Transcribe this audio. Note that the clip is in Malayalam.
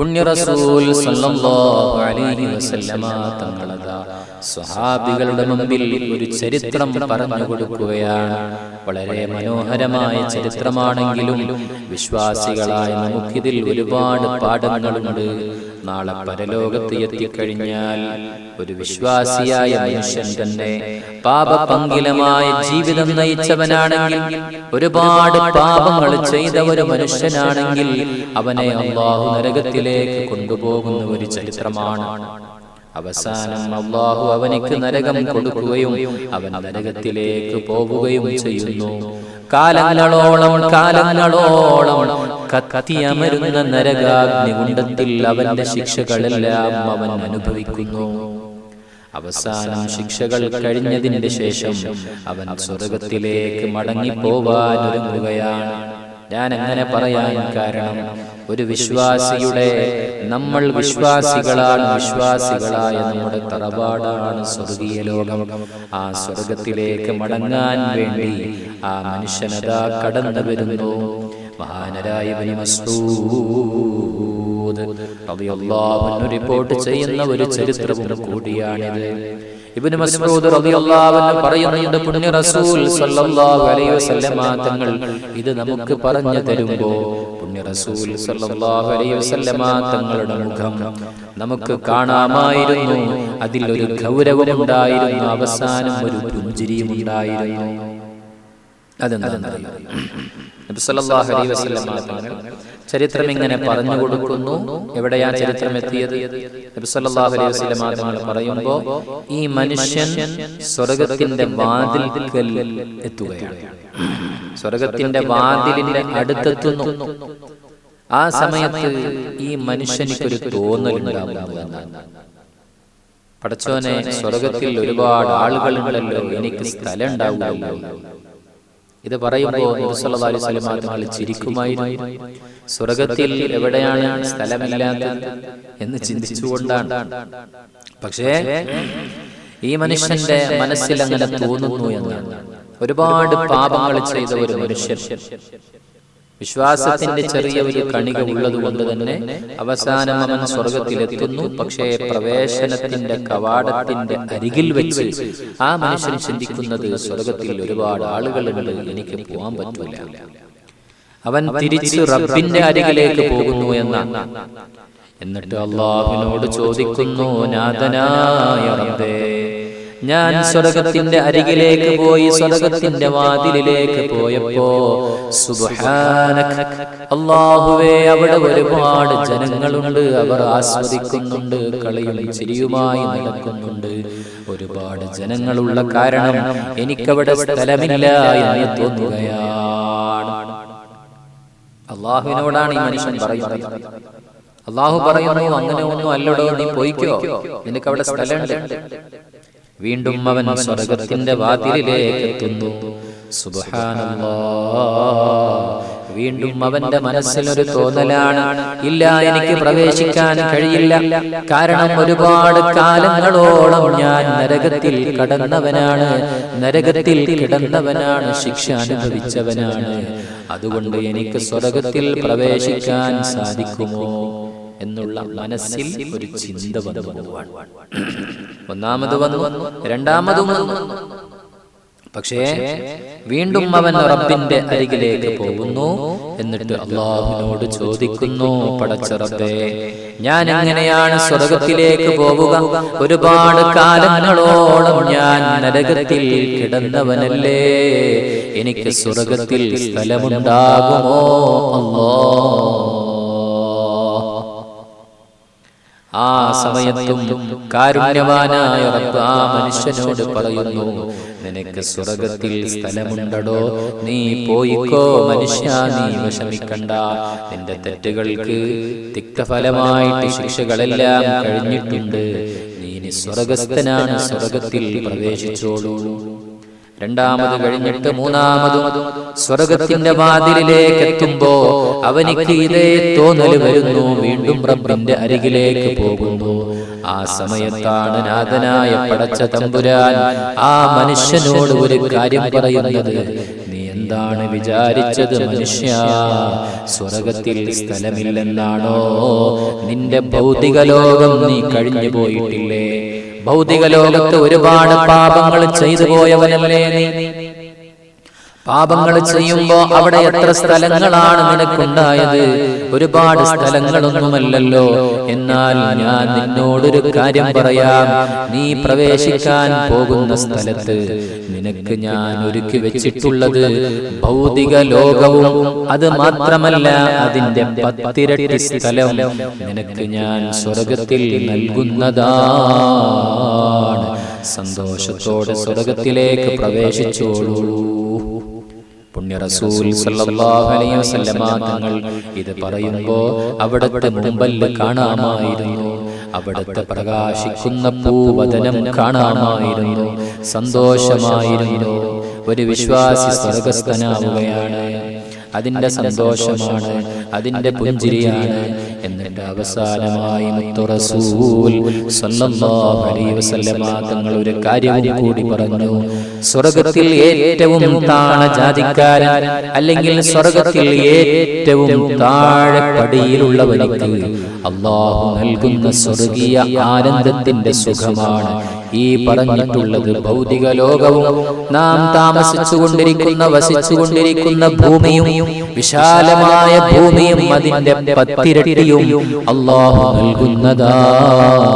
പുണ്യ റസൂൽ സല്ലല്ലാഹു അലൈഹി വസല്ലമ തങ്ങളതാ. സ്വഹാബികളുടെ മുമ്പിൽ ഒരു ചരിത്രം പറഞ്ഞു കൊടുക്കുകയാണ്. വളരെ മനോഹരമായ ചരിത്രമാണെങ്കിലും വിശ്വാസികളായ നമുക്കിതിൽ ഒരുപാട് പാഠങ്ങളുണ്ട്. നാളെ പരലോകത്ത് എത്തിക്കഴിഞ്ഞാൽ ഒരു വിശ്വാസിയായ മനുഷ്യൻ തന്നെ പാപപങ്കിലമായ ജീവിതം നയിച്ചവനാണെങ്കിൽ ഒരുപാട് പാപങ്ങൾ ചെയ്ത ഒരു മനുഷ്യനാണെങ്കിൽ അവനെ അള്ളാഹു നരകത്തിലേക്ക് കൊണ്ടുപോകുന്ന ഒരു ചരിത്രമാണ്. അവസാനം അള്ളാഹു അവനിക്ക് നരകം കൊടുക്കുകയും അവൻ നരകത്തിലേക്ക് പോവുകയും ചെയ്യുന്നു. കാലങ്ങളോളം കാലങ്ങളോളം കത്തിയമരുന്ന നരകാഗ്നി കുണ്ടത്തിൽ അവന്റെ ശിക്ഷകളെല്ലാം അവൻ അനുഭവിക്കുന്നു. അവസാനം ശിക്ഷകൾ കഴിഞ്ഞതിന്റെ ശേഷം അവൻ സ്വർഗത്തിലേക്ക് മടങ്ങിപ്പോവാൻ ഒരുങ്ങുകയാണ്. ഞാൻ എങ്ങനെ പറയാൻ കാരണം ഒരു വിശ്വാസിയുടെ നമ്മൾ വിശ്വാസികളാണ് വിശ്വാസികളായ നമ്മുടെ തറവാടാണ് സ്വർഗീയ ലോകം. ആ സ്വർഗത്തിലേക്ക് മടങ്ങാൻ വേണ്ടി ആ മനുഷ്യനതാ കടന്നു വരുന്നു. മഹാനരായ അൻഹു റിപ്പോർട്ട് ചെയ്യുന്ന ഒരു ചരിത്രവും കൂടിയാണിത്. ഇബ്നു മസ്ഊദ് റളിയല്ലാഹു പറയുന്നുണ്ട് പുണ്യ റസൂൽ സല്ലല്ലാഹു അലൈഹി വസല്ലമ തങ്ങൾ ഇത് നമുക്ക് പറഞ്ഞു തരുമ്പോൾ പുണ്യ റസൂൽ സല്ലല്ലാഹു അലൈഹി വസല്ലമ തങ്ങളുടെ മുഖം നമുക്ക് കാണാമായിരുന്നു. അതിൽ ഒരു ഗൗരവമുണ്ടായിരുന്നു. അവസാനം ഒരു പുഞ്ചിരിയും ഉണ്ടായിരുന്നു അതെന്താ നബി സല്ലല്ലാഹു അലൈഹി വസല്ലമ തങ്ങൾ ചരിത്രം ഇങ്ങനെ പറഞ്ഞു കൊടുക്കുന്നു. എവിടെയാ ചരിത്രം എത്തിയത് സല്ലല്ലാഹു അലൈഹി വസല്ലം തങ്ങൾ പറയുമ്പോൾ ഈ മനുഷ്യൻ സ്വർഗത്തിന്റെ വാതിൽക്കൽ എത്തുകയാണ്. സ്വർഗത്തിന്റെ വാതിലിന്റെ അടുത്തെത്തുന്നു. ആ സമയത്ത് ഈ മനുഷ്യനിക്കൊരു തോന്നലുണ്ടാകുന്നു എന്നാണ് പടച്ചോനെ സ്വർഗത്തിൽ ഒരുപാട് ആളുകളുണ്ടല്ലോ. എനിക്ക് സ്ഥലം ഉണ്ടാവില്ലല്ലോ ഇത് പറയുമ്പോൾ തങ്ങൾ ചിരിക്കുമായിരുന്നു. സ്വർഗത്തിൽ എവിടെയാണ് സ്ഥലമില്ലാത്തത് എന്ന് ചിന്തിച്ചുകൊണ്ടാണ്. പക്ഷേ ഈ മനുഷ്യന്റെ മനസ്സിൽ അങ്ങനെ തോന്നുന്നു എന്നാണ്. ഒരുപാട് പാപങ്ങൾ ചെയ്ത ഒരു മനുഷ്യൻ. വിശ്വാസത്തിന്റെ ചെറിയ ഒരു കണിക ഉള്ളതുകൊണ്ട് തന്നെ അവസാനം അവൻ സ്വർഗത്തിലെത്തുന്നു പക്ഷേ പ്രവേശനത്തിന്റെ കവാടത്തിന്റെ അരികിൽ വെച്ച് ആ മനുഷ്യൻ ചിന്തിക്കുന്നത് സ്വർഗത്തിൽ ഒരുപാട് ആളുകളുണ്ട്. എനിക്ക് പോകാൻ പറ്റില്ല അവൻ തിരിച്ച് റബ്ബിന്റെ അരികിലേക്ക് പോകുന്നു എന്നാണ്. എന്നിട്ട് അള്ളാഹുവിനോട് ചോദിക്കുന്നു നാഥനായ റബ്ബേ ഞാൻ സ്വർഗത്തിന്റെ അരികിലേക്ക് പോയി സ്വർഗത്തിന്റെ വാതിലിലേക്ക് പോയപ്പോ അള്ളാഹുവേ അവിടെ ഒരുപാട് ജനങ്ങളുണ്ട്. അവർ ആസ്വദിക്കുന്നുണ്ട് കളിയും ചിരിയുമായി നടക്കുന്നുണ്ട്. ഒരുപാട് ജനങ്ങളുള്ള കാരണം എനിക്കവിടെ സ്ഥലമില്ല എന്ന് തോന്നുകയാണ്. അള്ളാഹുവിനോടാണ് ഈ മനുഷ്യൻ പറയുന്നത്. അള്ളാഹു പറയുന്നു അങ്ങനെ ഒന്നും അല്ലടോ നീ പോയിക്കോ. നിനക്ക് അവിടെ സ്ഥലമുണ്ട്. വീണ്ടും അവൻ സ്വർഗത്തിന്റെ വാതിലിലേക്ക് എത്തുന്നു. വീണ്ടും അവന്റെ മനസ്സിലൊരു തോന്നലാണ്. ഇല്ല എനിക്ക് പ്രവേശിക്കാൻ കഴിയില്ല. കാരണം ഒരുപാട് കാലങ്ങളോളം ഞാൻ നരകത്തിൽ കടന്നവനാണ്. നരകത്തിൽ കിടന്നവനാണ്. ശിക്ഷ അനുഭവിച്ചവനാണ്. അതുകൊണ്ട് എനിക്ക് സ്വർഗത്തിൽ പ്രവേശിക്കാൻ സാധിക്കുമോ? എന്നുള്ള മനസ്സിൽ ഒരു ചിന്ത വന്നു പോവാണ് ഒന്നാമത് വന്നു രണ്ടാമതും വന്നു. പക്ഷേ വീണ്ടും അവൻ റബ്ബിന്റെ അരികിലേക്ക് പോകുന്നു എന്നിട്ട് അള്ളാഹുവിനോട് ചോദിക്കുന്നു പടച്ച റബ്ബേ ഞാൻ എങ്ങനെയാണ് സ്വർഗത്തിലേക്ക് പോവുക? ഒരുപാട് കാലങ്ങളോളം ഞാൻ നരകത്തിൽ കിടന്നവനല്ലേ? എനിക്ക് സ്വർഗത്തിൽ സ്ഥലമുണ്ടാകുമോ? അല്ലോ ആ സമയത്തും കാരുണ്യവാനായ റബ്ബ് ആ മനുഷ്യനോട് പറയുന്നു നിനക്ക് സ്വർഗത്തിൽ സ്ഥലമുണ്ടടോ? നീ പോയിക്കോ മനുഷ്യ നീ വിഷമിക്കണ്ട. നിന്റെ തെറ്റുകൾക്ക് തിക്തഫലമായിട്ട് ശിക്ഷകളെല്ലാം കഴിഞ്ഞിട്ടുണ്ട്. നീ സ്വർഗസ്ഥനാണ് സ്വർഗത്തിൽ പ്രവേശിച്ചോളൂ. രണ്ടാമത് കഴിഞ്ഞിട്ട് മൂന്നാമതും സ്വർഗത്തിന്റെ വാതിലിലേക്ക് എത്തുമ്പോ അവനിക്ക് ഇതേ തോന്നൽ വരുന്നു. വീണ്ടും റബ്ബിന്റെ അരികിലേക്ക് പോകുന്നു. ആ സമയത്താണ് നാഥനായ പടച്ച തമ്പുരാൻ ആ മനുഷ്യനോട് ഒരു കാര്യം പറയുന്നത്. നീ എന്താ എന്താണ് വിചാരിച്ചത് മനുഷ്യ? സ്വർഗത്തിൽ സ്ഥലമില്ലെന്നാണോ? നിന്റെ ഭൗതിക ലോകം നീ കഴിഞ്ഞു പോയിട്ടില്ലേ? ഭൗതിക ലോകത്ത് ഒരുപാട് പാപങ്ങൾ ചെയ്തു പോയവനല്ലേ നീ? പാപങ്ങൾ ചെയ്യുമ്പോ അവിടെ എത്ര സ്ഥലങ്ങളാണ് നിനക്കുണ്ടായത്? ഒരുപാട് സ്ഥലങ്ങളൊന്നുമല്ലല്ലോ. എന്നാൽ ഞാൻ നിന്നോടൊരു കാര്യം പറയാം. നീ പ്രവേശിക്കാൻ പോകുന്ന സ്ഥലത്ത് നിനക്ക് ഞാൻ ഒരുക്കി വെച്ചിട്ടുള്ളത് ഭൗതിക ലോകവും അത് മാത്രമല്ല അതിന്റെ പത്തിരട്ടി സ്ഥലം നിനക്ക് ഞാൻ സ്വർഗത്തിൽ നൽകുന്നതാണ്. സന്തോഷത്തോടെ സ്വർഗത്തിലേക്ക് പ്രവേശിച്ചോളൂ. പുണ്യ റസൂൽ തങ്ങൾ ഇത് പറയുമ്പോ അവിടുത്തെ മുമ്പല്ല് കാണാമായിരുന്നു. അവിടുത്തെ പ്രകാശിക്കുന്ന പൂവതനം കാണാമായിരുന്നു. സന്തോഷമായിരുന്നു. ഒരു വിശ്വാസി സ്വർഗസ്ഥനാവുകയാണ്. അതിന്റെ സന്തോഷമാണ്. അതിന്റെ പുഞ്ചിരിയാണ്. എന്നിട്ട് അവസാനമായി തങ്ങൾ ഒരു കാര്യം കൂടി പറഞ്ഞു. സ്വർഗത്തിൽ ഏറ്റവും താണ ജാതിക്കാരൻ അല്ലെങ്കിൽ സ്വർഗത്തിൽ ഏറ്റവും താഴെ പടിയിലുള്ളവനിക്ക് അള്ളാഹു നൽകുന്ന സ്വർഗീയ ആനന്ദത്തിന്റെ സുഖമാണ്. ഈ പറഞ്ഞിട്ടുള്ളത് ഭൗതിക ലോകവും നാം താമസിച്ചു കൊണ്ടിരിക്കുന്ന വസിച്ചു കൊണ്ടിരിക്കുന്ന ഭൂമിയും വിശാലമായ ഭൂമിയും അതിന്റെ പത്തിരട്ടിയും അള്ളാഹു നൽകുന്നതാണ്